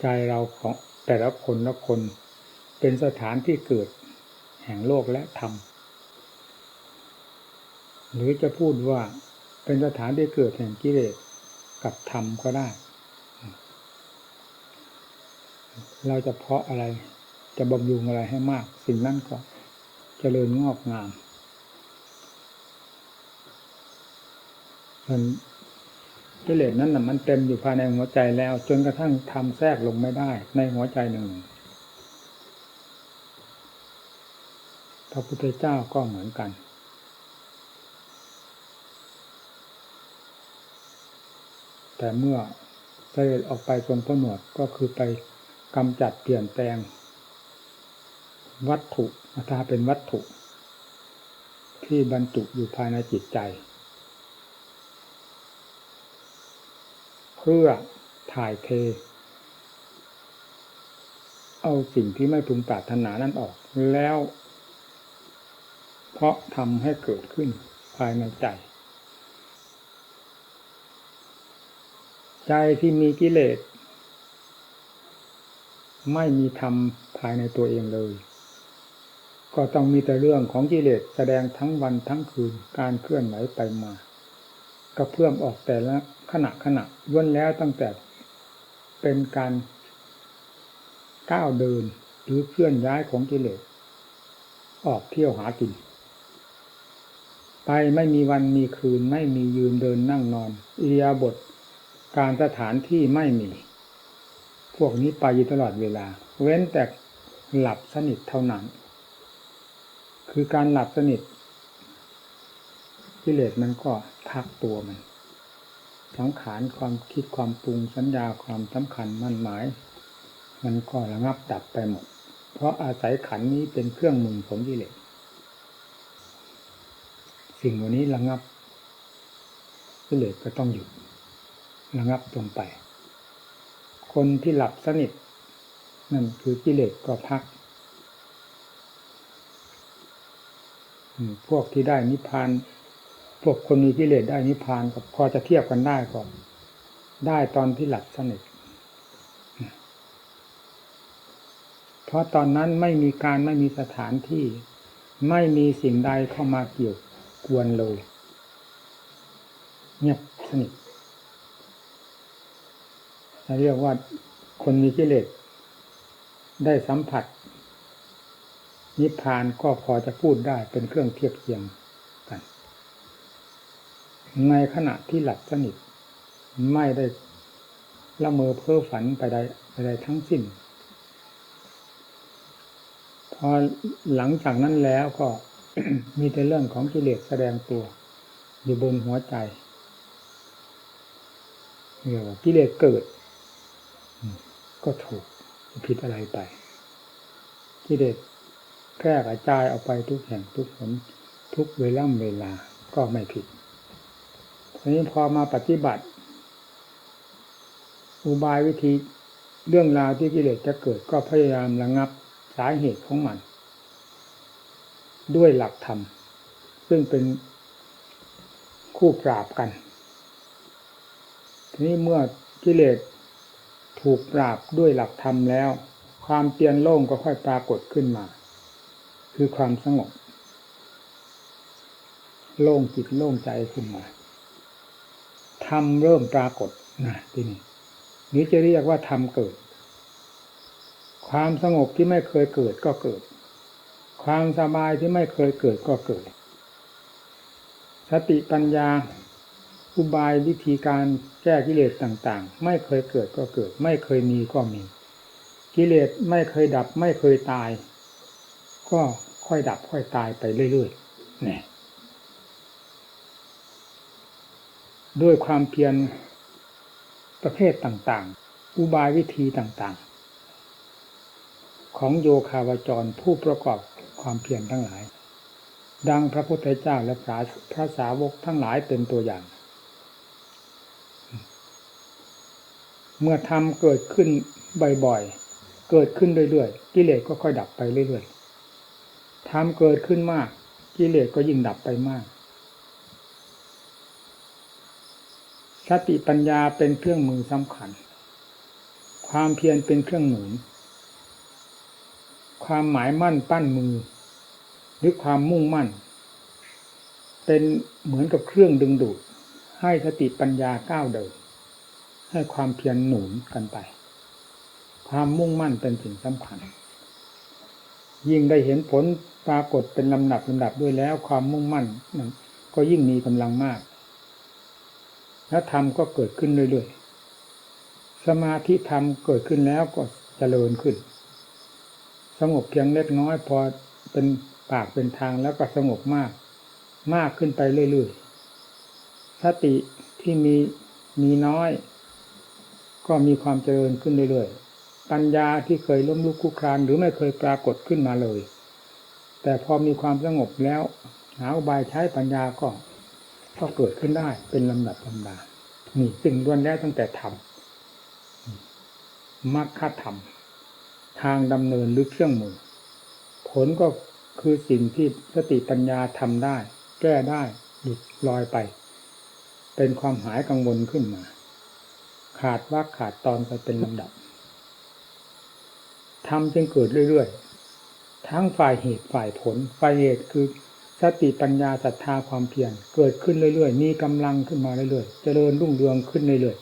ใจเราของแต่ละคนละคน เป็นสถานที่เกิดแห่งโลกและธรรม หรือจะพูดว่าเป็นสถานที่เกิดแห่งกิเลสกับธรรมก็ได้ เราจะเพาะอะไรจะบำรุงอะไรให้มาก สิ่งนั้นก็จเจริญงอกงามมัน กิเลสนั้นน่ะมันเต็มอยู่ภายในหัวใจแล้ว จนกระทั่งทำแทรกลงไม่ได้ ในหัวใจหนึ่งพระพุทธเจ้าก็เหมือนกัน แต่เมื่อเสด็จออกไปทรงพระหนวดก็คือไปกำจัดเปลี่ยนแปลง วัตถุถ้าเป็นวัตถุ ที่บรรจุอยู่ภายในจิตใจ พื่อถ่ายเท เอาสิ่งที่ไม่พึงปรารถนานั้นออกแล้ว เพราะทำให้เกิดขึ้นภายในใจ ใจที่มีกิเลสไม่มีธรรมภายในตัวเองเลย ก็ต้องมีแต่เรื่องของกิเลสแสดงทั้งวันทั้งคืนการเคลื่อนไหวไปมา กระเพื่อมออกแต่ละขณะขณะล้วนแล้วตั้งแต่เป็นการก้าวเดินหรือเคลื่อนย้ายของกิเลสออกเที่ยวหากิน ไปไม่มีวันมีคืนไม่มียืนเดินนั่งนอนอิริยาบถการสถานที่ไม่มี พวกนี้ไปอยู่ตลอดเวลา เว้นแต่หลับสนิทเท่านั้น คือการหลับสนิท กิเลสมันก็พักตัวมัน สังขารความคิดความปรุงสัญญาความสำคัญมั่นหมาย มันก็ระงับดับไปหมด เพราะอาศัยขันนี้เป็นเครื่องมือของกิเลสสิ่งวันนี้ระงับกิเลสก็ต้องหยุดระงับลงไป คนที่หลับสนิท นั่นคือกิเลสก็พัก พวกที่ได้นิพพาน พวกคนมีกิเลสได้นิพพานก็พอจะเทียบกันได้ก็ได้ตอนที่หลับสนิทเพราะตอนนั้นไม่มีการไม่มีสถานที่ ไม่มีสิ่งใดเข้ามาเกี่ยวกวนเลยเงียบสนิทเรียกว่าคนมีกิเลสได้สัมผัส นิพพานก็พอจะพูดได้เป็นเครื่องเทียบเทียง ในขณะที่หลับสนิท ไม่ได้ละเมอเพ้อฝันไปใดไปใดทั้งสิ้น พอหลังจากนั้นแล้วก็มีแต่เรื่องของกิเลสแสดงตัว อยู่บนหัวใจเรียกว่ากิเลสเกิด ก็ถูกผิดอะไรไป กิเลสแพร่กระจายออกไปทุกแห่งทุกผลทุกเวล่ำเวลาก็ไม่ผิด ทีนี้พอมาปฏิบัติ อุบายวิธีเรื่องราวที่กิเลสจะเกิดก็พยายามระงับสาเหตุของมัน ด้วยหลักธรรม ซึ่งเป็นคู่ปราบกัน ทีนี้เมื่อกิเลสถูกปราบด้วยหลักธรรมแล้ว ความเปลี่ยนโล่งก็ค่อยปรากฏขึ้นมา คือความสงบ โล่งจิตโล่งใจขึ้นมา ธรรมเริ่มปรากฏนะที่นี่นี้จะเรียกว่าธรรมเกิด ความสงบที่ไม่เคยเกิดก็เกิด ความสบายที่ไม่เคยเกิดก็เกิด สติปัญญาอุบายวิธีการแก้กิเลสต่างๆ ไม่เคยเกิดก็เกิด ไม่เคยมีก็มี กิเลสไม่เคยดับไม่เคยตาย ก็ค่อยดับค่อยตายไปเรื่อยๆเนี่ย ด้วยความเพียรประเภทต่างๆ อุบายวิธีต่างๆ ของโยคาวจรผู้ประกอบความเพียรทั้งหลาย ดังพระพุทธเจ้าและพระพระสาวกทั้งหลายเป็นตัวอย่าง เมื่อทำเกิดขึ้นบ่อยๆ เกิดขึ้นเรื่อยๆ กิเลสก็ค่อยดับไปเรื่อยๆทำเกิดขึ้นมาก กิเลสก็ยิ่งดับไปมาก สติปัญญาเป็นเครื่องมือสำคัญ ความเพียรเป็นเครื่องหนุน ความหมายมั่นปั้นมือ หรือความมุ่งมั่น เป็นเหมือนกับเครื่องดึงดูด ให้สติปัญญาก้าวเดิน ให้ความเพียรหนุนกันไป ความมุ่งมั่นเป็นสิ่งสำคัญ ยิ่งได้เห็นผลปรากฏเป็นลำดับลำดับด้วยแล้ว ความมุ่งมั่นก็ยิ่งมีกำลังมาก และธรรมก็เกิดขึ้นเรื่อยๆ สมาธิธรรมเกิดขึ้นแล้วก็เจริญขึ้น สงบเพียงเล็กน้อยพอเป็นปากเป็นทางแล้วก็สงบมาก มากขึ้นไปเรื่อยๆ สติที่มีมีน้อย ก็มีความเจริญขึ้นเรื่อยๆ ปัญญาที่เคยล้มลุกคลุกคลานหรือไม่เคยปรากฏขึ้นมาเลย แต่พอมีความสงบแล้วหาอุบายใช้ปัญญาก็ ก็เกิดขึ้นได้เป็นลำดับลำดานี่สิ่งล้วนแล้วตั้งแต่ธรรมมรรคธรรม ทางดำเนินหรือเครื่องมือ ผลก็คือสิ่งที่สติปัญญาทำได้ แก้ได้หยุดลอยไป เป็นความหายกังวลขึ้นมา ขาดว่าขาดตอนไปเป็นลำดับทำจึงเกิดเรื่อยๆ ทั้งฝ่ายเหตุฝ่ายผล ฝ่ายเหตุคือ สติปัญญาศรัทธาความเพียรเกิดขึ้นเรื่อยๆ มีกำลังขึ้นมาเรื่อยๆ เจริญรุ่งเรืองขึ้นเรื่อย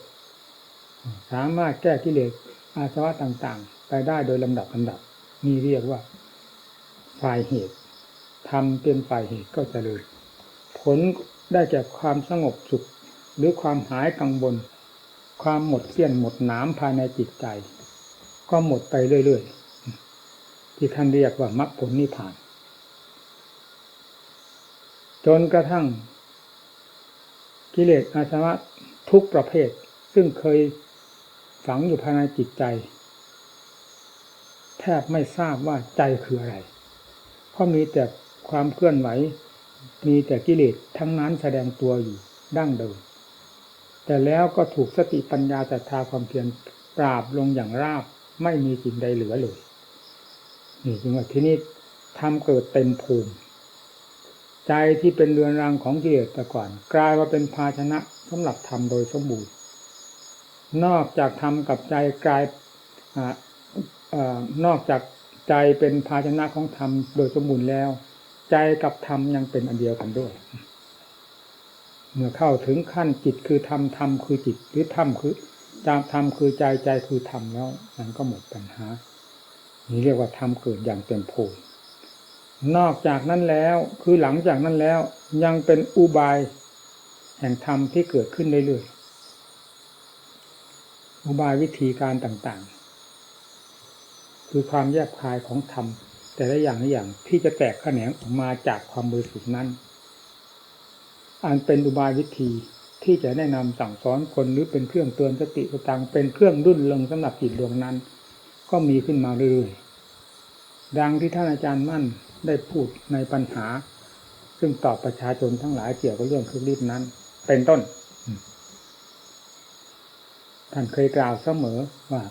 ๆ สามารถแก้กิเลสอาสวะต่างๆ ไปได้โดยลำดับลำดับ นี่เรียกว่าฝ่ายเหตุทำเป็นฝ่ายเหตุก็เจริญ ผลได้แก่ความสงบสุข หรือความหายกังวล ความหมดเสี้ยนหมดหนามภายในจิตใจ ก็หมดไปเรื่อยๆ ที่ท่านเรียกว่ามรรคผลนิพพาน นกระทั่ง กิเลสอาสวะทุกประเภท ซึ่งเคยฝังอยู่ภายในจิตใจ แทบไม่ทราบว่าใจคืออะไร เพราะมีแต่ความเคลื่อนไหว มีแต่กิเลสทั้งนั้นแสดงตัวอยู่ดั้งเดิม แต่แล้วก็ถูกสติปัญญาศรัทธาความเพียรปราบลงอย่างราบไม่มีสิ่งใดเหลือเลย นี่จึงว่าที่นี้ทำเกิดเต็มภูมิ ใจที่เป็นเรือนรังของกิเลสแต่ก่อน กลายมาเป็นภาชนะสำหรับทำโดยสมบูรณ์ นอกจากทำกับใจกลายอนอกจากใจเป็นภาชนะของธรรมโดยสมบูรณ์แล้ว ใจกับธรรมยังเป็นอันเดียวกันด้วย เมื่อเข้าถึงขั้นจิตคือธรรมธรรมคือจิตหรือธรรมคือจามธรรมคือใจใจคือธรรมแล้ว มันก็หมดปัญหา นี่เรียกว่าธรรมเกิดอย่างเต็มภูมิ นอกจากนั้นแล้วคือหลังจากนั้นแล้วยังเป็นอุบาย แห่งธรรมที่เกิดขึ้นเรื่อยๆอุบายวิธีการต่างๆ คือความแยบคายของธรรมแต่ละอย่างอย่างที่จะแตกแขนงออกมาจากความบริสุทธิ์นั้น อันเป็นอุบายวิธีที่จะแนะนำสั่งสอนคนหรือเป็นเครื่องเตือนสติสตังเป็นเครื่องรุ่นเริงสำหรับจิตดวงนั้น ก็มีขึ้นมาเรื่อยๆ ดังที่ท่านอาจารย์มั่นได้พูดในปัญหา ซึ่งตอบประชาชนทั้งหลายเกี่ยวกับเรื่องคือรีดนั้น เป็นต้น ท่านเคยกล่าวเสมอว่า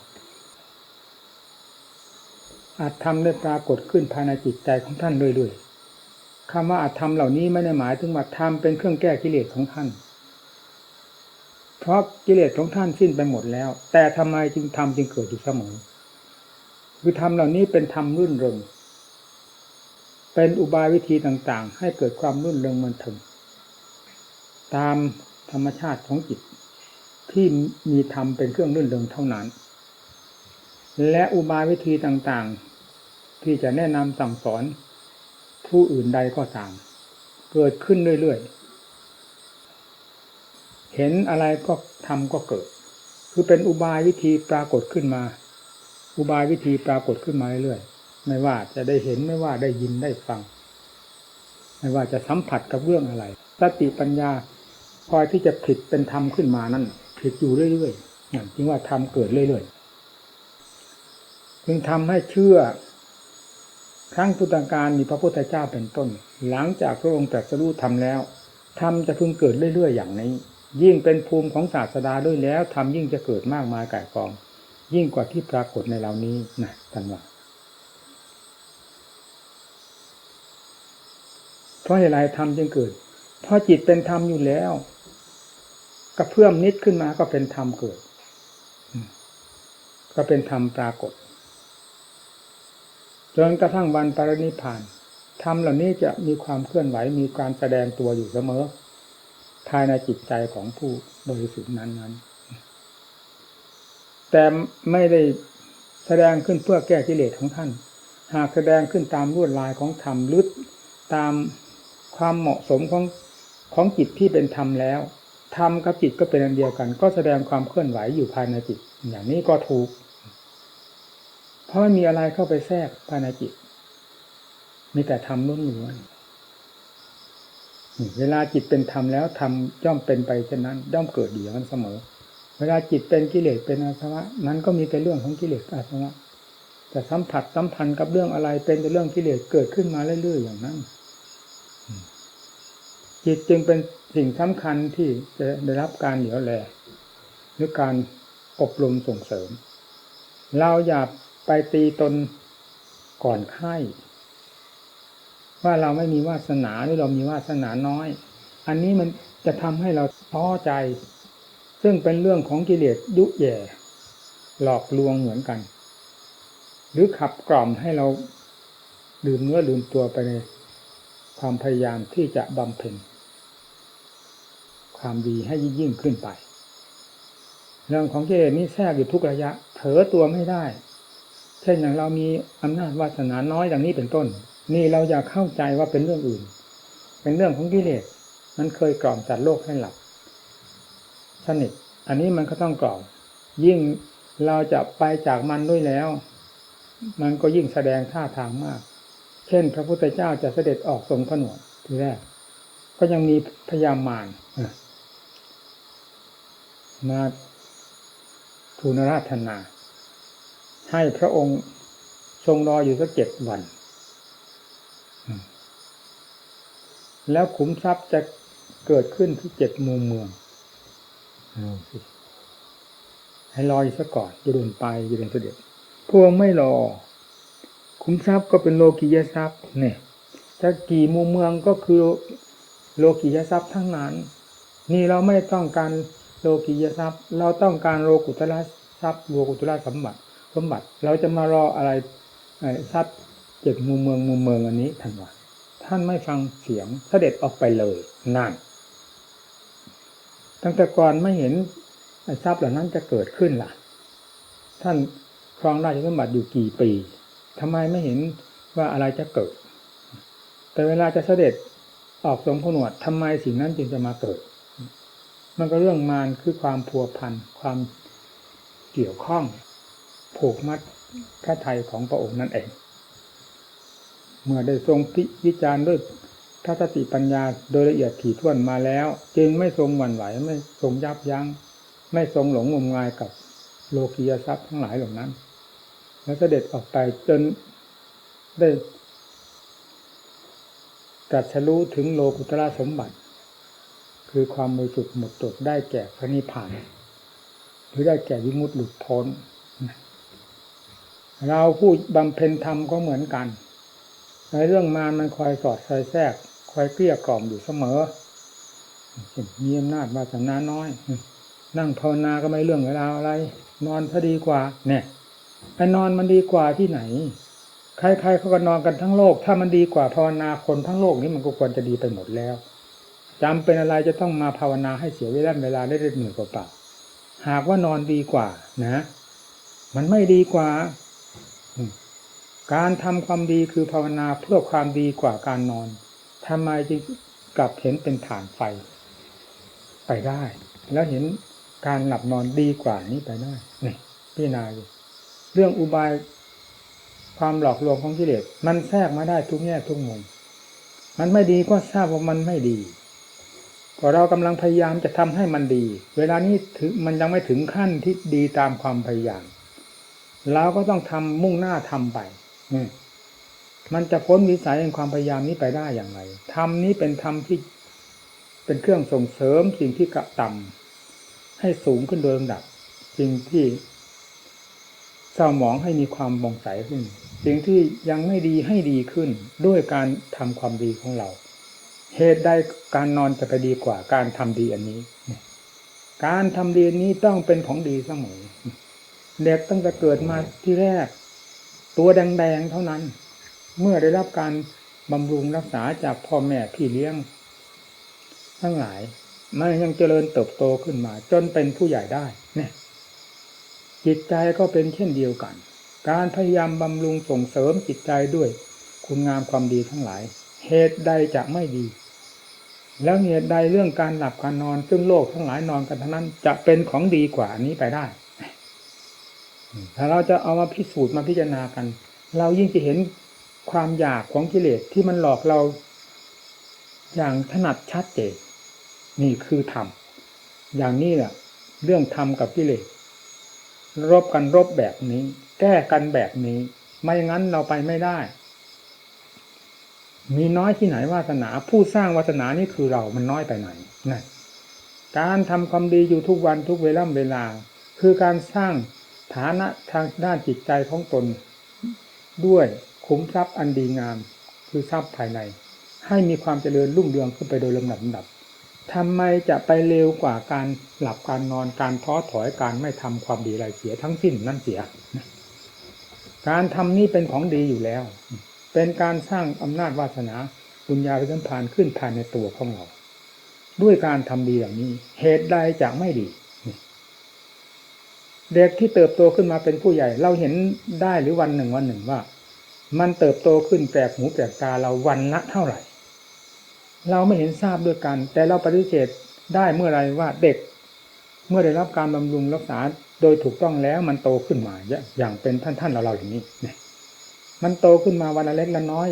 อาจทำได้ปรากฏขึ้นภายในจิตใจของท่านเรื่อยๆคำว่าอาจทำเหล่านี้ไม่ได้หมายถึงว่าทำเป็นเครื่องแก้กิเลสของท่าน เพราะกิเลสของท่านสิ้นไปหมดแล้ว แต่ทำไมจึงทำจึงเกิดอยู่เสมอ คือทำเหล่านี้เป็นธรรมรื่นเริงเป็นอุบายวิธีต่างๆ ให้เกิดความรุ่นเริงมันถึงตามธรรมชาติของจิต ที่มีธรรมเป็นเครื่องรื่นเริงเท่านั้น และอุบายวิธีต่างๆ ที่จะแนะนำสั่งสอนผู้อื่นใดก็ตาม เกิดขึ้นเรื่อยๆ เห็นอะไรก็ทำก็เกิด คือเป็นอุบายวิธีปรากฏขึ้นมา อุบายวิธีปรากฏขึ้นมาเรื่อยๆไม่ว่าจะได้เห็นไม่ว่าได้ยินได้ฟัง ไม่ว่าจะสัมผัสกับเรื่องอะไรสติปัญญาคอยที่จะผิดเป็นธรรมขึ้นมานั่นผิดอยู่เรื่อยๆอย่างจริงว่าธรรมเกิดเรื่อยๆจึงทำให้เชื่อครั้งพุทธกาลมีพระพุทธเจ้าเป็นต้น หลังจากพระองค์ตรัสรู้ธรรมแล้วธรรมจะพึงเกิดเรื่อยๆอย่างนี้ ยิ่งเป็นภูมิของศาสดาด้วยแล้วธรรมยิ่งจะเกิดมากมายก่ายกอง ยิ่งกว่าที่ปรากฏในเหล่านี้นะท่านว่าเพราะเหตุไรธรรมจึงเกิด เพราะจิตเป็นธรรมอยู่แล้วกระเพื่อมนิดขึ้นมาก็เป็นธรรมเกิด ก็เป็นธรรมปรากฏจนกระทั่งวันปรินิพพานธรรมเหล่านี้จะมีความเคลื่อนไหวมีการแสดงตัวอยู่เสมอ ภายในจิตใจของผู้บริสุทธิ์นั้นๆ แต่ไม่ได้แสดงขึ้นเพื่อแก้กิเลสของท่าน หากแสดงขึ้นตามลวดลายของธรรมลึกตามความเหมาะสมของของจิตที่เป็นธรรมแล้วธรรมกับจิตก็เป็นอันเดียวกัน ก็แสดงความเคลื่อนไหวอยู่ภายในจิต อย่างนี้ก็ถูก เพราะไม่มีอะไรเข้าไปแทรกภายในจิต มีแต่ธรรมล้วนๆเวลาจิตเป็นธรรมแล้วธรรมย่อมเป็นไปเช่นนั้นย่อมเกิดดีมันเสมอ เวลาจิตเป็นกิเลสเป็นอาสวะนั้นก็มีแต่เรื่องของกิเลสอาสวะแต่สัมผัสสัมพันธ์กับเรื่องอะไรเป็นแต่เรื่องกิเลสเกิดขึ้นมาเรื่อยๆอย่างนั้นจิตจึงเป็นสิ่งสำคัญที่จะได้รับการเหลียวแลหรือการอบรมส่งเสริม เราอย่าไปตีตนก่อนไข้ ว่าเราไม่มีวาสนาหรือเรามีวาสนาน้อย อันนี้มันจะทำให้เราท้อใจ ซึ่งเป็นเรื่องของกิเลสยุแย่หลอกลวงเหมือนกัน หรือขับกล่อมให้เราลืมเนื้อลืมตัวไปในความพยายามที่จะบำเพ็ญความดีให้ยิ่งยิ่งขึ้นไป เรื่องของกิเลสนี้แทรกอยู่ทุกระยะ เผลอตัวไม่ได้ เช่นอย่างเรามีอำนาจวาสนาน้อยอย่างนี้เป็นต้น นี่เราอยากเข้าใจว่าเป็นเรื่องอื่น เป็นเรื่องของกิเลสมันเคยกล่อมจัดโลกให้หลับ สนิท อันนี้มันก็ต้องกล่อมยิ่งเราจะไปจากมันด้วยแล้ว มันก็ยิ่งแสดงท่าทางมาก เช่น พระพุทธเจ้าจะเสด็จออกทรงผนวดทีแรก ก็ยังมีพยามารมาทูลราธนา ให้พระองค์ทรงรออยู่สักเจ็ดวัน แล้วขุมทรัพย์จะเกิดขึ้นที่เจ็ดมุมเมือง ให้รออยู่ซะก่อนจะเดินไปจะเดินเสด็จพวงไม่รอขุมทรัพย์ก็เป็นโลกียทรัพย์เนี่ยจะกี่มุมเมืองก็คือโลกียทรัพย์ทั้งนั้น นี่เราไม่ต้องการโลกียทรัพย์ เราต้องการโลกุตละทรัพย์โลกุตละสมบัติสมบัติ เราจะมารออะไรทรัพย์เจ็ดมุมเมืองมุมเมืองอันนี้ท่านว่าท่านไม่ฟังเสียงเสด็จออกไปเลยนั่น ตั้งแต่ก่อนไม่เห็นทรัพย์เหล่านั้นจะเกิดขึ้นล่ะ ท่านครองราชสมบัติอยู่กี่ปีทำไมไม่เห็นว่าอะไรจะเกิด แต่เวลาจะเสด็จออกทรงผนวดทำไมสิ่งนั้นจึงจะมาเกิด มันก็เรื่องมารคือความพัวพันความเกี่ยวข้องผูกมัดพระไทยของพระองค์นั่นเอง เมื่อได้ทรงพิจารณ์ด้วย พระสติปัญญาโดยละเอียดถี่ถ้วนมาแล้ว จึงไม่ทรงหวั่นไหวไม่ทรงยับยัง้ง ไม่ทรงหลงงมงายกับโลกียทรัพย์ทั้งหลายเหล่านั้น แล้วเสด็จออกไปจนได้ตรัสรู้ถึงโลกุตระสมบัติ คือความบริสุทธิ์หมดจดได้แก่พระนิพพาน หรือได้แก่วิมุตติหลุดพ้น เราผู้บำเพ็ญธรรมก็เหมือนกัน ในเรื่องมารมันคอยสอดคอยแทรก อยเกลี้ยกล่อมอยู่เสมอมีอำนาจวาสนาน้อย นั่งภาวนาก็ไม่เรื่องเวลาอะไร นอนพอดีกว่า เนี่ยไปนอนมันดีกว่าที่ไหน ใครๆเขาก็นอนกันทั้งโลก ถ้ามันดีกว่าภาวนาคนทั้งโลกนี้มันก็ควรจะดีไปหมดแล้วจำเป็นอะไรจะต้องมาภาวนาให้เสียเวลาเวลาได้เหนื่อยเปล่าหากว่านอนดีกว่านะ มันไม่ดีกว่า การทำความดีคือภาวนาเพื่อความดีกว่าการนอน ทำไมจึงกลับเห็นเป็นฐานไฟ ไปได้ แล้วเห็นการหลับนอนดีกว่านี้ไปได้นี่พี่นายเรื่องอุบายความหลอกลวงของกิเลสมันแทรกมาได้ทุกแง่ทุกมุมมันไม่ดีก็ทราบว่ามันไม่ดี ก็เรากำลังพยายามจะทำให้มันดี เวลานี้ถึงมันยังไม่ถึงขั้นที่ดีตามความพยายามเราก็ต้องทำมุ่งหน้าทำไปมั มันจะพ้นวิสัยแห่งความพยายามนี้ไปได้อย่างไรธรรมนี้เป็นธรรมที่เป็นเครื่องส่งเสริมสิ่งที่กระต่ำให้สูงขึ้นโดยลำดับ สิ่งที่เศร้าหมองให้มีความบองใสขึ้น สิ่งที่ยังไม่ดีให้ดีขึ้นด้วยการทำความดีของเรา เหตุใดการนอนจะไปดีกว่าการทำดีอันนี้ การทำดีนี้ต้องเป็นของดีเสมอเด็กตั้งแต่เกิดมาที่แรก ตัวแดงๆเท่านั้น เมื่อได้รับการบำรุงรักษาจากพ่อแม่พี่เลี้ยง ทั้งหลายมันยังเจริญเติบโตขึ้นมา จนเป็นผู้ใหญ่ได้ เนี่ย จิตใจก็เป็นเช่นเดียวกัน การพยายามบำรุงส่งเสริมจิตใจด้วย คุณงามความดีทั้งหลาย เหตุใดจะไม่ดี แล้วเหตุใดเรื่องการหลับการนอน ซึ่งโลกทั้งหลายนอนกันทั้งนั้น จะเป็นของดีกว่านี้ไปได้ ถ้าเราจะเอามาพิสูจน์มาพิจารณากัน เรายิ่งจะเห็น ความอยากของกิเลสที่มันหลอกเรา อย่างถนัดชัดเจนนี่คือธรรมอย่างนี้แหละเรื่องธรรมกับกิเลสรบกันรบแบบนี้ แก้กันแบบนี้ ไม่งั้นเราไปไม่ได้ มีน้อยที่ไหนวาสนา ผู้สร้างวาสนานี่คือเรามันน้อยไปไหนนั่นการทำความดีอยู่ทุกวันทุกเวลาเวลา คือการสร้างฐานะทางด้านจิตใจของตนด้วย คุ้มทรัพย์อันดีงามคือทรัพย์ภายใน ให้มีความเจริญรุ่งเรืองขึ้นไปโดยลำดับลำดับทำไมจะไปเร็วกว่าการหลับการนอนการท้อถอยการไม่ทำความดีอะไรเสียทั้งสิ้นนั่นเสีย การทำนี่เป็นของดีอยู่แล้ว เป็นการสร้างอำนาจวาสนาบุญญาวิสัมพันธ์ขึ้นภายในตัวของเรา ด้วยการทำดีอย่างนี้ เหตุใดจะไม่ดี เด็กที่เติบโตขึ้นมาเป็นผู้ใหญ่ เราเห็นได้หรือวันหนึ่งวันหนึ่งว่า มันเติบโตขึ้นแปลกหูแปลกตาเราวันละเท่าไหร่ เราไม่เห็นทราบด้วยกัน แต่เราปฏิเสธได้เมื่อไรว่าเด็ก เมื่อได้รับการบำรุงรักษาโดยถูกต้องแล้วมันโตขึ้นมาอย่างเป็นท่านท่านเราเราอย่างนี้เนี่ยมันโตขึ้นมาวันละเล็กละน้อย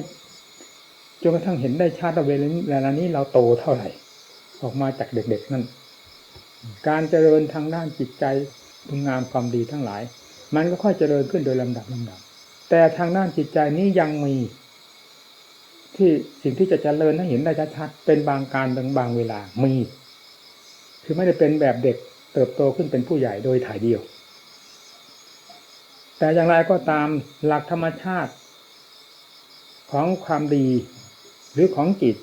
จนกระทั่งเห็นได้ชาติเวลานี้เราโตเท่าไหร่ ออกมาจากเด็กๆนั่นการเจริญทางด้านจิตใจคุณงามความดีทั้งหลาย มันก็ค่อยเจริญขึ้นโดยลำดับลำดับ แต่ทางด้านจิตใจนี้ยังมี ที่สิ่งที่จะเจริญให้เห็นได้ชัดๆเป็นบางการบางบางเวลามี คือไม่ได้เป็นแบบเด็กเติบโตขึ้นเป็นผู้ใหญ่โดยถ่ายเดียว แต่อย่างไรก็ตามหลักธรรมชาติ ของความดีหรือของจิต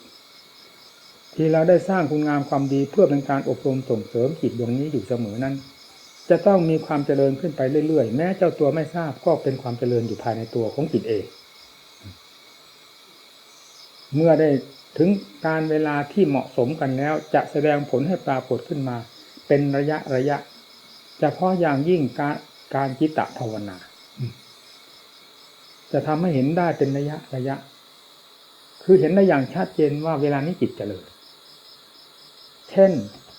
ที่เราได้สร้างคุณงามความดีเพื่อเป็นการอบรมส่งเสริมจิตดวงนี้อยู่เสมอนั้น จะต้องมีความเจริญขึ้นไปเรื่อยๆ แม้เจ้าตัวไม่ทราบก็เป็นความเจริญอยู่ภายในตัวของจิตเอง เมื่อได้ถึงการเวลาที่เหมาะสมกันแล้ว จะแสดงผลให้ปรากฏขึ้นมา เป็นระยะระยะจะพาะอย่างยิ่งการการจิตตภาวนา จะทำให้เห็นได้เป็นระยะระยะ คือเห็นได้อย่างชัดเจนว่าเวลานี้จิตเจริญ เช่น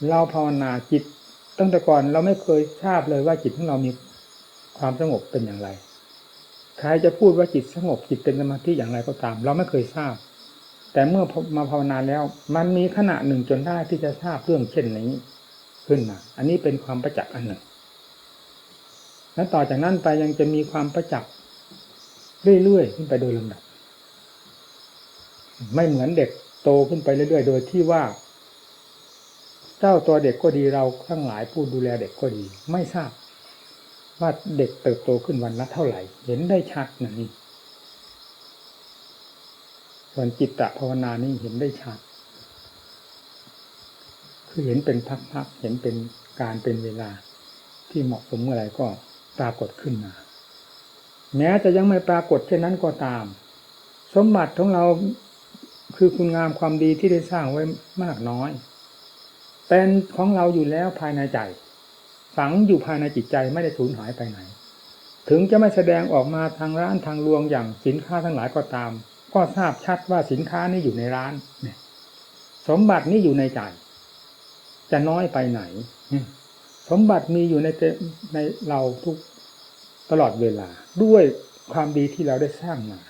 เราภาวนาจิต ตั้งแต่ก่อนเราไม่เคยทราบเลยว่าจิตของเรามีความสงบเป็นอย่างไร ใครจะพูดว่าจิตสงบจิตเป็นสมาธิอย่างไรก็ตาม เราไม่เคยทราบ แต่เมื่อมาภาวนาแล้ว มันมีขณะหนึ่งจนได้ที่จะทราบเรื่องเช่นนี้ขึ้นมา อันนี้เป็นความประจักษ์อันหนึ่ง และต่อจากนั้นไปยังจะมีความประจักษ์เรื่อยๆขึ้นไปโดยลำดับ ไม่เหมือนเด็กโตขึ้นไปเรื่อยๆ โดยที่ว่า จ้าตัวเด็กก็ดีเราทั้งหลายผู้ดูแลเด็กก็ดี ไม่ทราบ ว่าเด็กเติบโตขึ้นวันละเท่าไหร่ เห็นได้ชัดนะนี่ส่วนจิตตภาวนานี่เห็นได้ชัด คือเห็นเป็นพักๆเห็นเป็นการเป็นเวลาที่เหมาะสมเมื่อไรก็ปรากฏขึ้นมา แม้จะยังไม่ปรากฏเช่นนั้นก็ตาม สมบัติของเราคือคุณงามความดีที่ได้สร้างไว้มากน้อย เป็นของเราอยู่แล้วภายในใจ ฝังอยู่ภายในจิตใจไม่ได้สูญหายไปไหน ถึงจะไม่แสดงออกมาทางร้านทางลวงอย่างสินค้าทั้งหลายก็ตาม ก็ทราบชัดว่าสินค้านี้อยู่ในร้านเนี่ยสมบัตินี้อยู่ในใจ จะน้อยไปไหน สมบัติมีอยู่ในในเราทุกตลอดเวลาด้วยความดีที่เราได้สร้างมา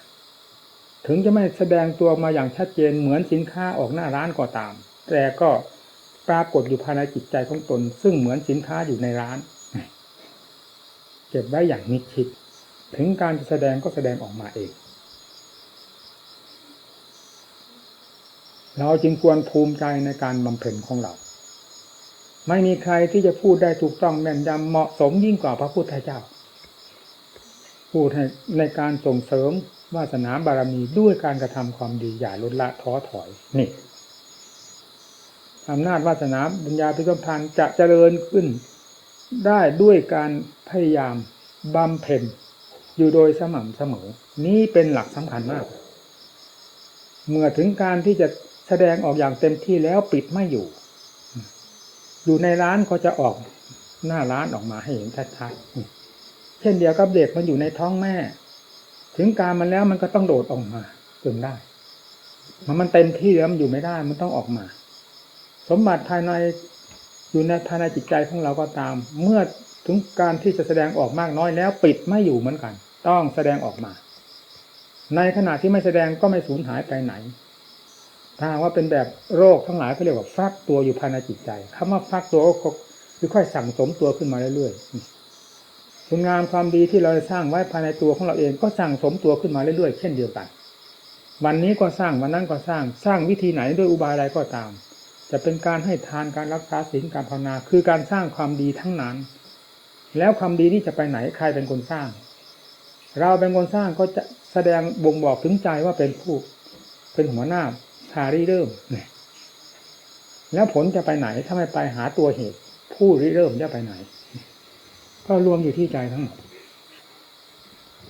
ถึงจะไม่แสดงตัวมาอย่างชัดเจนเหมือนสินค้าออกหน้าร้านก็ตาม แต่ก็ ปรากฏอยู่ภายในจิตใจของตน ซึ่งเหมือนสินค้าอยู่ในร้าน เก็บไว้อย่างมิดชิด ถึงการจะแสดงก็แสดงออกมาเอง เราจึงควรภูมิใจในการบำเพ็ญของเรา ไม่มีใครที่จะพูดได้ถูกต้องแม่นยำเหมาะสมยิ่งกว่าพระพุทธเจ้า พูดในการส่งเสริมวาสนาบารมีด้วยการกระทำความดีอย่าลดละท้อถอยนี่ อำนาจวาสนาบุญญาพิสมพันธ์จะเจริญขึ้น ได้ด้วยการพยายามบำเพ็ญอยู่โดยสม่ำเสมอ นี้เป็นหลักสำคัญมาก เมื่อถึงการที่จะแสดงออกอย่างเต็มที่แล้วปิดไม่อยู่ อยู่ในร้านก็จะออกหน้าร้านออกมาให้เห็นชัดๆเช่นเดียวกับเด็กมันอยู่ในท้องแม่ ถึงการมันแล้วมันก็ต้องโดดออกมาจนได้ มันมันเต็มที่แล้วมันอยู่ไม่ได้มันต้องออกมา สมบัติภายในอยู่ในภายในจิตใจของเราก็ตาม เมื่อถึงการที่จะแสดงออกมากน้อยแล้วปิดไม่อยู่เหมือนกัน ต้องแสดงออกมา ในขณะที่ไม่แสดงก็ไม่สูญหายไปไหน ถ้าว่าเป็นแบบโรคทั้งหลายก็เรียกว่าฟักตัวอยู่ภายในจิตใจคำว่าฟักตัวก็คือค่อยสั่งสมตัวขึ้นมาเรื่อยๆคุณงามความดีที่เราสร้างไว้ภายในตัวของเราเองก็สั่งสมตัวขึ้นมาเรื่อยๆเช่นเดียวกัน วันนี้ก็สร้างวันนั้นก็สร้างสร้างวิธีไหนด้วยอุบายอะไรก็ตาม จะเป็นการให้ทานการรักษาศีลการภาวนา คือการสร้างความดีทั้งนั้น แล้วความดีที่จะไปไหนใครเป็นคนสร้าง เราเป็นคนสร้างก็จะแสดงบ่งบอกถึงใจว่าเป็นผู้เป็นหัวหน้าพาริเริ่ม แล้วผลจะไปไหนถ้าไม่ไปหาตัวเหตุ ผู้ริเริ่มจะไปไหน ก็รวมอยู่ที่ใจทั้งหมด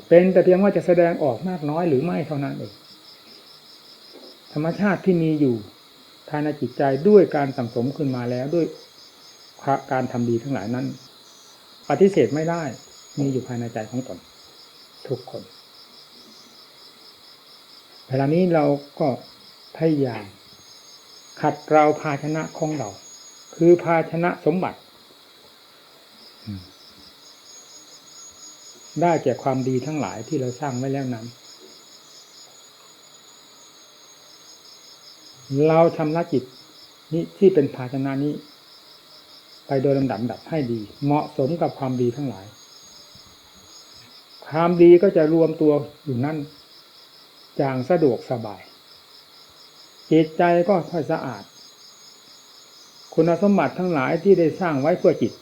เป็นแต่เพียงว่าจะแสดงออกมากน้อยหรือไม่เท่านั้นเองธรรมชาติที่มีอยู่ ภายในจิตใจด้วยการสังสมขึ้นมาแล้วด้วยการทำดีทั้งหลายนั้น ปฏิเสธไม่ได้มีอยู่ภายในใจของตนทุกคนเวลานี้เราก็พยายามขัดเกลาภาชนะของเรา คือภาชนะสมบัติ ได้แก่ความดีทั้งหลายที่เราสร้างไว้แล้วนั้น เราชำระจิตนี้ที่เป็นภาชนะนี้ ไปโดยลำดับดับให้ดี เหมาะสมกับความดีทั้งหลาย ความดีก็จะรวมตัวอยู่นั่นอย่างสะดวกสบาย จิตใจก็ค่อยสะอาด คุณสมบัติทั้งหลายที่ได้สร้างไว้เพื่อจิต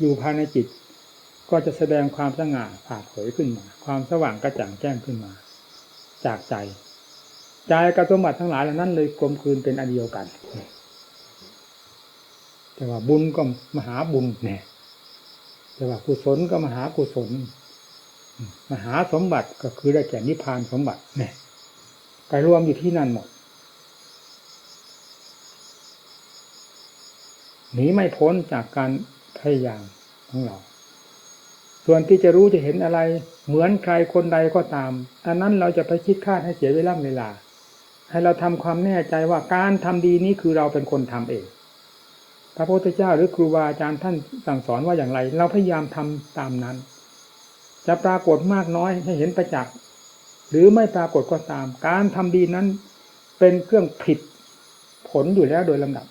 อยู่ภายในจิต ก็จะแสดงความสง่าผ่าเผยขึ้นมา ความสว่างกระจ่างแจ้งขึ้นมา จากใจ ใจกับสมบัติทั้งหลายเหล่านั้นเลยกลมคืนเป็นอันเดียวกัน แต่ว่าบุญก็มหาบุญเนี่ย แต่ว่ากุศลก็มหากุศล มหาสมบัติก็คือได้แก่นิพพานสมบัติเนี่ยไปรวมอยู่ที่นั่นหมดหนีไม่พ้นจากการพยายามของเรา ส่วนที่จะรู้จะเห็นอะไร เหมือนใครคนใดก็ตาม อันนั้นเราจะไปคิดคาดให้เสียเวลาเวลา ให้เราทำความแน่ใจว่าการทำดีนี้คือเราเป็นคนทำเอง พระพุทธเจ้าหรือครูบาอาจารย์ท่านสั่งสอนว่าอย่างไร เราพยายามทำตามนั้น จะปรากฏมากน้อยให้เห็นประจักษ์หรือไม่ปรากฏก็ตาม การทำดีนั้น เป็นเครื่องผิดผลอยู่แล้วโดยลำดับ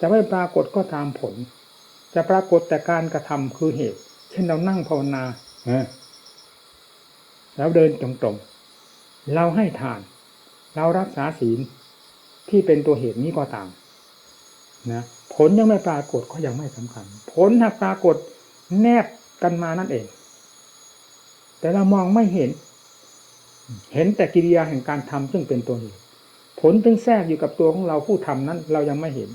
จะไม่ปรากฏก็ตามผล จะปรากฏแต่การกระทำคือเหตุ เช่นเรานั่งภาวนาแล้วเดินตรงๆ เราให้ทาน เรารักษาศีลที่เป็นตัวเหตุนี้ก็ต่ามนะผลยังไม่ปรากฏก็ยังไม่สำคัญ ผลหากปรากฏแนบกันมานั่นเอง แต่เรามองไม่เห็น เห็นแต่กิริยาแห่งการทำซึ่งเป็นตัวเหตุผลถึงแทรกอยู่กับตัวของเราผู้ทำนั้น เรายังไม่เห็น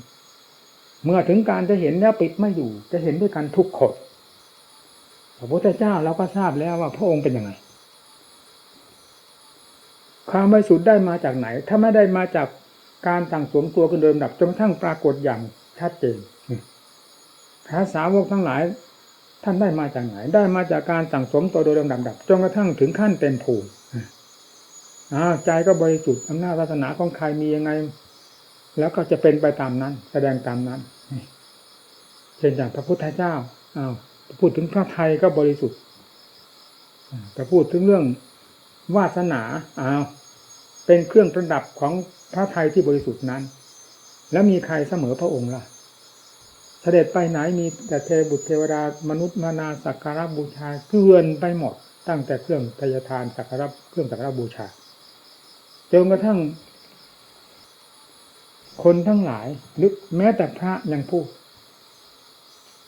เมื่อถึงการจะเห็นแล้วปิดไม่อยู่ จะเห็นด้วยกันทุกคนพระพุทธเจ้าเราก็ทราบแล้วว่าพระองค์เป็นยังไง ความบริสุทธิ์ได้มาจากไหน ถ้าไม่ได้มาจากการสั่งสมตัวกันเดิมดับจนกระทั่งปรากฏอย่างชัดเจนพระสาวกทั้งหลาย ท่านได้มาจากไหน ได้มาจากการสั่งสมตัวโดยลำดับจนกระทั่งถึงขั้นเต็มภูมิใจก็บริสุทธิ์อำนาจศาสนาของใครมียังไง แล้วก็จะเป็นไปตามนั้น แสดงตามนั้นเช่นอย่างพระพุทธเจ้าอ้าวพูดถึงพระไทยก็บริสุทธิ์แต่พูดถึงเรื่องวาสนาอ้าว เป็นเครื่องประดับของพระไทยที่บริสุทธิ์นั้น แล้วมีใครเสมอพระองค์ล่ะเสด็จไปไหนมีแต่เทบุตรเทวดามนุษย์มานาสักการะบูชาเกลื่อนไปหมด ตั้งแต่เครื่องทยทานสักการะเครื่องสักการะบูชาจนกระทั่ง คนทั้งหลายนึกแม้แต่พระยังพูด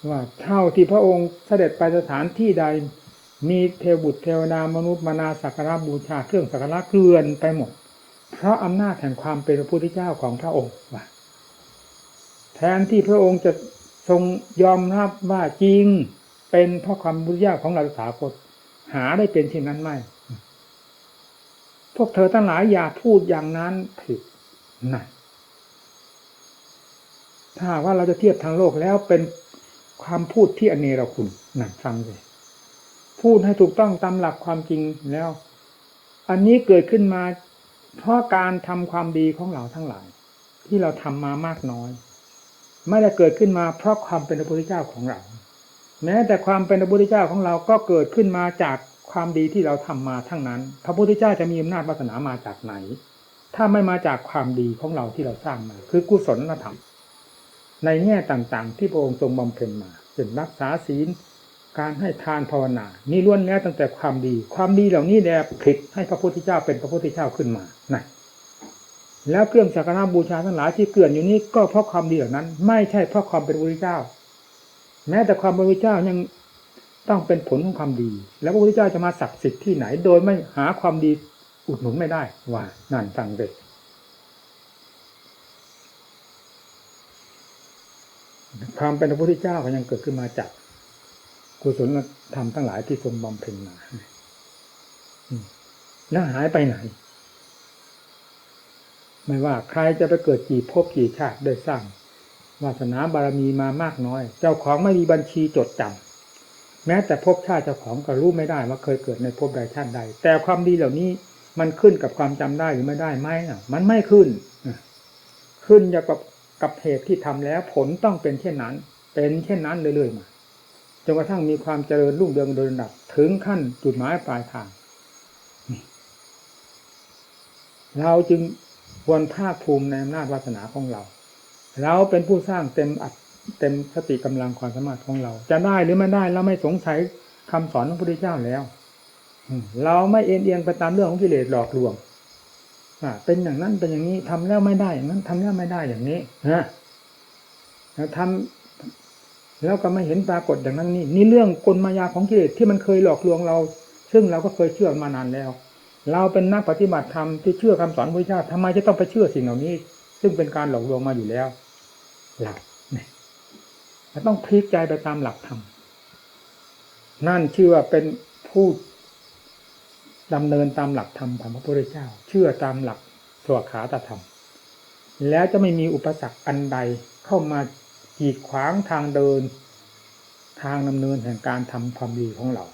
ว่าเท่าที่พระองค์เสด็จไปสถานที่ใด มีเทวบุตรเทวดามนุษย์มานาสักการะบูชา เครื่องสักการะเกลื่อนไปหมด ราะอำนาจแห่งความเป็นพระพุทธเจ้าของพระองค์ว่าแทนที่พระองค์จะทรงยอมรับว่าจริงเป็นเพราะความบุญยาของเราสาคตหาได้เป็นเช่นนั้นไม่ พวกเธอทั้งหลายอย่าพูดอย่างนั้นผิดนั่นถ้าว่าเราจะเทียบทางโลกแล้วเป็นความพูดที่อเนรคุณนั่นฟังเลยพูดให้ถูกต้องตามหลักความจริงแล้ว อันนี้เกิดขึ้นมา เพราะการทำความดีของเราทั้งหลาย ที่เราทำมามากน้อย ไม่ได้เกิดขึ้นมาเพราะความเป็นพระพุทธเจ้าของเรา แม้แต่ความเป็นพระพุทธเจ้าของเราก็เกิดขึ้นมาจากความดีที่เราทำมาทั้งนั้น พระพุทธเจ้าจะมีอำนาจวาสนามาจากไหน ถ้าไม่มาจากความดีของเราที่เราสร้างมา คือกุศลธรรม ในแง่ต่างๆ ที่พระองค์ทรงบำเพ็ญมาเช่นรักษาศีล การให้ทานภาวนา นี่ล้วนแล้วตั้งแต่ความดี ความดีเหล่านี้แหละผลิตให้พระพุทธเจ้าเป็นพระพุทธเจ้าขึ้นมานะแล้วเครื่องสักการะบูชาทั้งหลายที่เกลื่อนอยู่นี้ก็เพราะความดีเหล่านั้น ไม่ใช่เพราะความเป็นพระพุทธเจ้า แม้แต่ความเป็นพระพุทธเจ้ายังต้องเป็นผลของความดี แล้วพระพุทธเจ้าจะมาศักดิ์สิทธิ์ที่ไหน โดยไม่หาความดีอุดหนุนไม่ได้ว่านั่นฟังเด็กความเป็นพระพุทธเจ้าก็ยังเกิดขึ้นมาจาก กุศลธรรมทั้งหลายที่ทรงบำเพ็ญมาแล้วหายไปไหน ไม่ว่าใครจะไปเกิดกี่ภพกี่ชาติได้สร้างวาสนาบารมีมามากน้อย เจ้าของไม่มีบัญชีจดจำแม้แต่ภพชาติเจ้าของก็รู้ไม่ได้ว่าเคยเกิดในภพใดชาติใด แต่ความดีเหล่านี้มันขึ้นกับความจำได้หรือไม่ได้ไหมอะมันไม่ขึ้น ขึ้นอยู่กับกับเหตุที่ทำแล้วผลต้องเป็นเช่นนั้น เป็นเช่นนั้นเรื่อยๆมา จนกระทั่งมีความเจริญรุ่งเรืองโดยลำดับ ถึงขั้นจุดหมายปลายทาง เราจึงควรภาคภูมิในอำนาจวาสนาของเรา เราเป็นผู้สร้างเต็มอัดเต็มสติกำลังความสามารถของเรา จะได้หรือไม่ได้เราไม่สงสัยคำสอนของพระพุทธเจ้าแล้วเราไม่เอ็นเอียงไปตามเรื่องของกิเลสหลอกลวงเป็นอย่างนั้นเป็นอย่างนี้ทำแล้วไม่ได้อย่างนั้นทำแล้วไม่ได้อย่างนี้ฮะแล้วทำ แล้วก็ไม่เห็นปรากฏอย่างนั้นนี่นี่เรื่องกลมายาของกิเลสที่มันเคยหลอกลวงเรา ซึ่งเราก็เคยเชื่อมานานแล้ว เราเป็นนักปฏิบัติธรรมที่เชื่อคำสอนพระเจ้าทำไมจะต้องไปเชื่อสิ่งเหล่านี้ ซึ่งเป็นการหลอกลวงมาอยู่แล้วหลักเนี่ยต้องพลิกใจไปตามหลักธรรมนั่นชื่อว่าเป็นผู้ดำเนินตามหลักธรรมของพระพุทธเจ้า เชื่อตามหลักสวขาตธรรม แล้วจะไม่มีอุปสรรคอันใดเข้ามา กีดขวางทางเดิน ทางดำเนินแห่งการทำความดีของเรา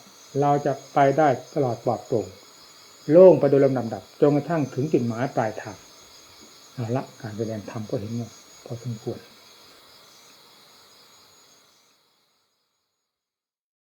เราจะไปได้ตลอดปลอดโปร่งโล่งไปโดยลำดับจนกระทั่งถึงจุดหมายปลายทางเอาละการแสดงธรรมก็เห็นว่าพอสมควร